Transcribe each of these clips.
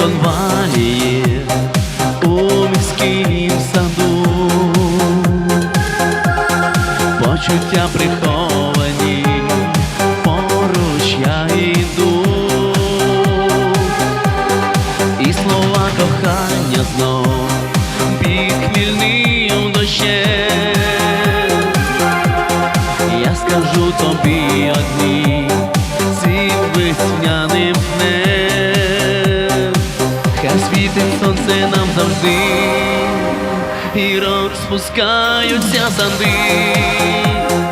Конвалії у міськім саду, почуття приховані, завжди, і розпускаються санди.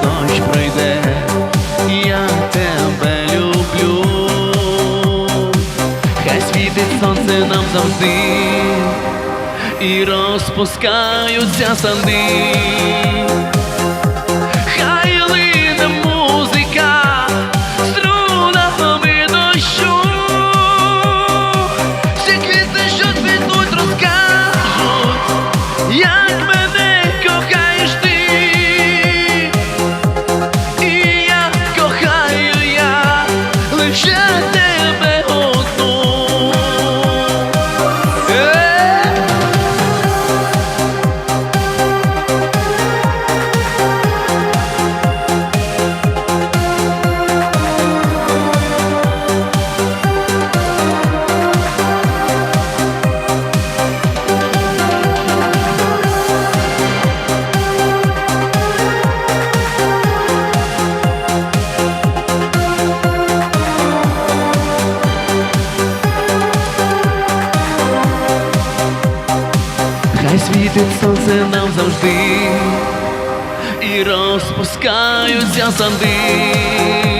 сонце і розпускаються санди. Світить сонце нам завжди і розпускаються санди.